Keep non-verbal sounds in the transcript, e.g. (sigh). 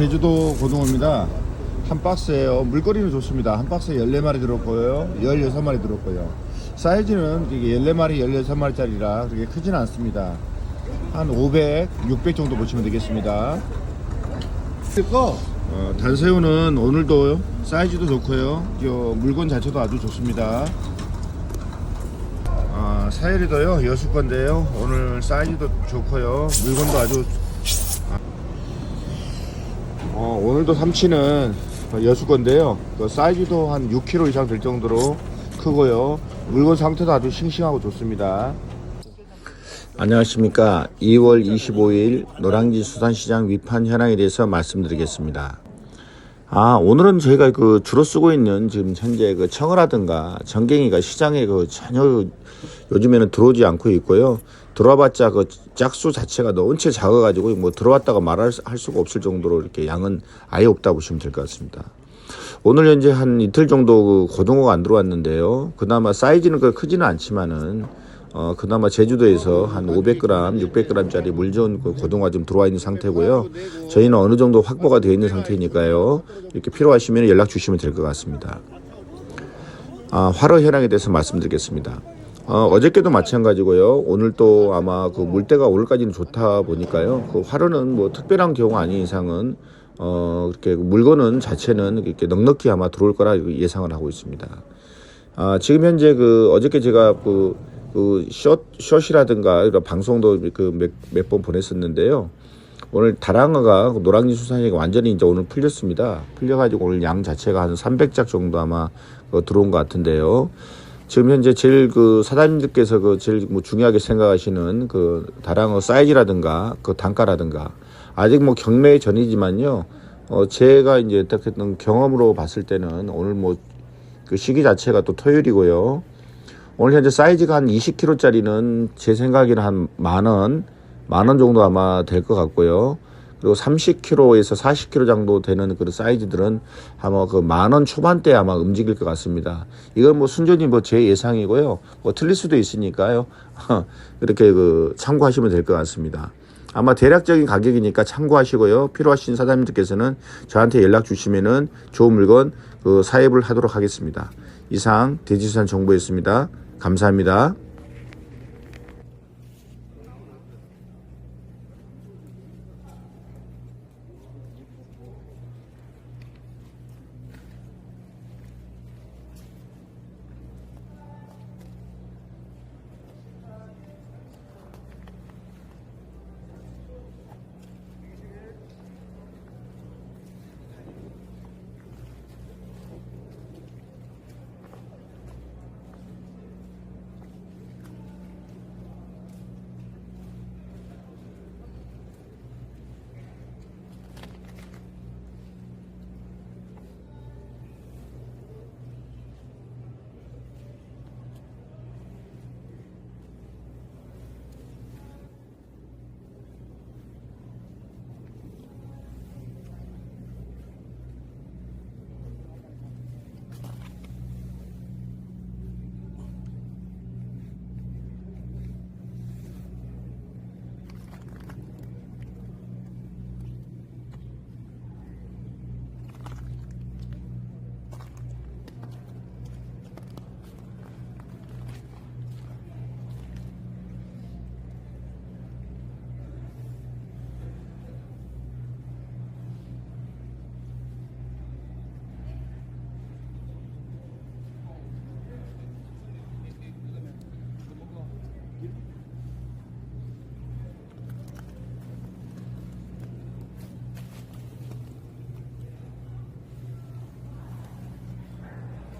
제주도 고등어입니다. 한 박스에요. 물거리는 좋습니다. 한 박스에 14마리 들었고요. 16마리 들었고요. 사이즈는 이게 14마리, 16마리짜리라 그렇게 크진 않습니다. 한 500, 600 정도 보시면 되겠습니다. 어, 단새우는 오늘도 사이즈도 좋고요. 요 물건 자체도 아주 좋습니다. 아, 사이리도요 여수 건데요. 오늘 사이즈도 좋고요. 물건도 아주 어, 오늘도 삼치는 여수 건데요. 그 사이즈도 한 6kg 이상 될 정도로 크고요. 물건 상태도 아주 싱싱하고 좋습니다. 안녕하십니까. 2월 25일 노량진 수산시장 위판 현황에 대해서 말씀드리겠습니다. 아, 오늘은 저희가 그 주로 쓰고 있는 지금 현재 그 청어라든가 전갱이가 시장에 그 전혀 요즘에는 들어오지 않고 있고요. 들어와봤자 그 짝수 자체가 너무 채 작아가지고 뭐 들어왔다가 말할 수- 할 수가 없을 정도로 이렇게 양은 아예 없다 보시면 될 것 같습니다. 오늘 현재 한 이틀 정도 그 고등어가 안 들어왔는데요. 그나마 사이즈는 그 크지는 않지만은 어 그나마 제주도에서 한 500g, 600g짜리 물 좋은 그 고등어가 좀 들어와 있는 상태고요. 저희는 어느 정도 확보가 되어 있는 상태니까요. 이렇게 필요하시면 연락 주시면 될 것 같습니다. 아, 활어 현황에 대해서 말씀드리겠습니다. 어, 어저께도 마찬가지고요. 오늘 또 아마 그 물때가 오늘까지는 좋다 보니까요. 그 활어는 뭐 특별한 경우 아닌 이상은 어, 그렇게 물건은 자체는 이렇게 넉넉히 아마 들어올 거라 예상을 하고 있습니다. 아, 지금 현재 그 어저께 제가 그, 그 숏, 숏이라든가 이런 방송도 그몇몇번 보냈었는데요. 오늘 다랑어가 노량진 수산시가 완전히 이제 오늘 풀렸습니다. 풀려가지고 오늘 양 자체가 한 300짝 정도 아마 어, 들어온 것 같은데요. 지금 현재 제일 그 사장님들께서 그 제일 뭐 중요하게 생각하시는 그 다랑어 사이즈라든가 그 단가라든가 아직 뭐 경매 전이지만요. 어 제가 이제 어떻게든 경험으로 봤을 때는 오늘 뭐 그 시기 자체가 또 토요일이고요. 오늘 현재 사이즈가 한 20kg짜리는 제 생각에는 한 만 원, 만 원 정도 아마 될 것 같고요. 그리고 30kg에서 40kg 정도 되는 그런 사이즈들은 아마 그 만 원 초반대 아마 움직일 것 같습니다. 이건 뭐 순전히 뭐 제 예상이고요. 뭐 틀릴 수도 있으니까요. (laughs) 이렇게 그 참고하시면 될 것 같습니다. 아마 대략적인 가격이니까 참고하시고요. 필요하신 사장님들께서는 저한테 연락 주시면은 좋은 물건 그 사입을 하도록 하겠습니다. 이상 돼지수산 정보였습니다. 감사합니다.